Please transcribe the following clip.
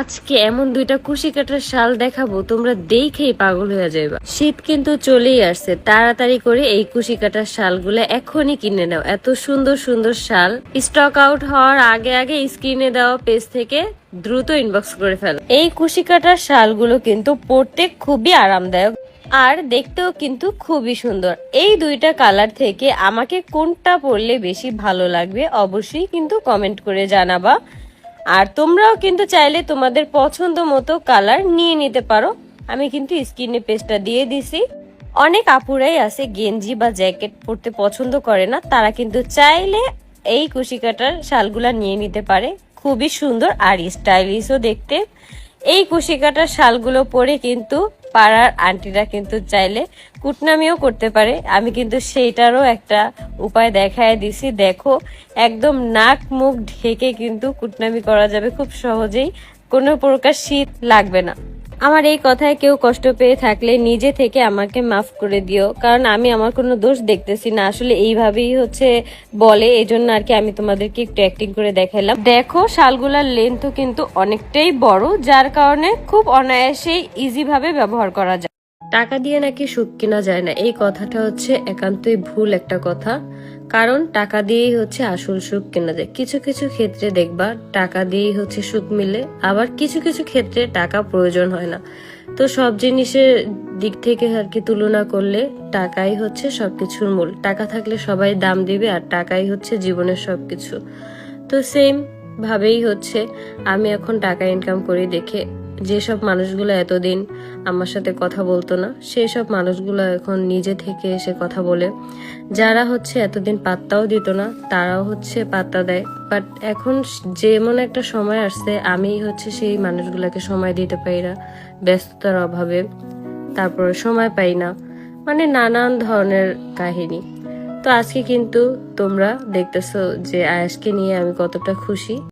আজকে এমন দুইটা কুশি কাটার শাল দেখাবো, তোমরা দেখেই পাগল হয়ে যাবে শীত কিন্তু চলেই আসছে, তাড়াতাড়ি করে এই কুশি কাটার শালগুলো এখনই কিনে নাও। এত সুন্দর সুন্দর শাল স্টক আউট হওয়ার আগে আগে স্ক্রিনে দেওয়া পেজ থেকে দ্রুত ইনবক্স করে ফেলো। এই কুশি কাটার শালগুলো কিন্তু পরতে খুবই আরামদায়ক, আর দেখতেও কিন্তু খুবই সুন্দর। এই দুইটা কালার থেকে আমাকে কোনটা পরলে বেশি ভালো লাগবে অবশ্যই কিন্তু কমেন্ট করে জানাবা। আর তোমরাও কিন্তু চাইলে তোমাদের পছন্দ মতো কালার নিয়ে নিতে পারো। আমি কিন্তু স্কিনে পেস্টটা দিয়ে দিছি। অনেক আপুরাই আছে গেঞ্জি বা জ্যাকেট পরতে পছন্দ করে না। তারা কিন্তু চাইলে এই কুশি কাটার শালগুলা নিয়ে নিতে পারে। খুবই সুন্দর আর স্টাইলিশও দেখতে। এই কুশি কাটার শালগুলো পরে কিন্তু পাড়ার আন্টিরা কিন্তু চাইলে কুটনামিও করতে পারে। আমি কিন্তু সেইটারও একটা উপায় দেখায় দিছি। দেখো, একদম নাক মুখ ঢেকে কিন্তু কুটনামি করা যাবে খুব সহজেই। কোনো প্রকার শীত লাগবে না। আমার এই কথায় কেউ কষ্ট পেয়ে থাকলে নিজে থেকে আমাকে মাফ করে দিও। কারণ আমি আমার কোনো দোষ দেখতেছি না। আসলে এইভাবেই হচ্ছে বলে। এই জন্য আর কি আমি তোমাদেরকে একটু অ্যাক্টিং করে দেখাইলাম। দেখো, শালগুলার লেন্থও কিন্তু অনেকটাই বড়, যার কারণে খুব অনায়াসেই ইজিভাবে ব্যবহার করা যায়। টাকা দিয়ে নাকি সুখ কেনা যায় না। এই কথাটা হচ্ছে একান্তই ভুল একটা কথা। কারণ টাকা দিয়েই হচ্ছে আসল সুখ কেনা যায়। কিছু কিছু ক্ষেত্রে দেখবা টাকা দিয়েই হচ্ছে সুখ মিলে, আবার কিছু কিছু ক্ষেত্রে টাকা প্রয়োজন হয় না। তো সব জিনিসের দিক থেকে আর কি তুলনা করলে টাকাই হচ্ছে সবকিছুর মূল। টাকা থাকলে সবাই দাম দিবে আর টাকাই হচ্ছে জীবনের সবকিছু। তো সেম ভাবেই হচ্ছে, আমি এখন টাকা ইনকাম করি দেখে যেসব মানুষগুলো এতদিন আমার সাথে কথা বলতো না সেই সব মানুষগুলো এখন নিজে থেকে এসে কথা বলে। যারা হচ্ছে এতদিন পাত্তাও দিত না, তারাও হচ্ছে পাত্তা দেয়। বাট এখন যেমন একটা সময় আসছে আমি হচ্ছে সেই মানুষগুলোকে সময় দিতে পারি না, ব্যস্ততার অভাবে। তারপর সময় পাই না মানে নানান ধরনের কাহিনী। তো আজকে কিন্তু তোমরা দেখতেছো যে আয়াসকে নিয়ে আমি কতটা খুশি।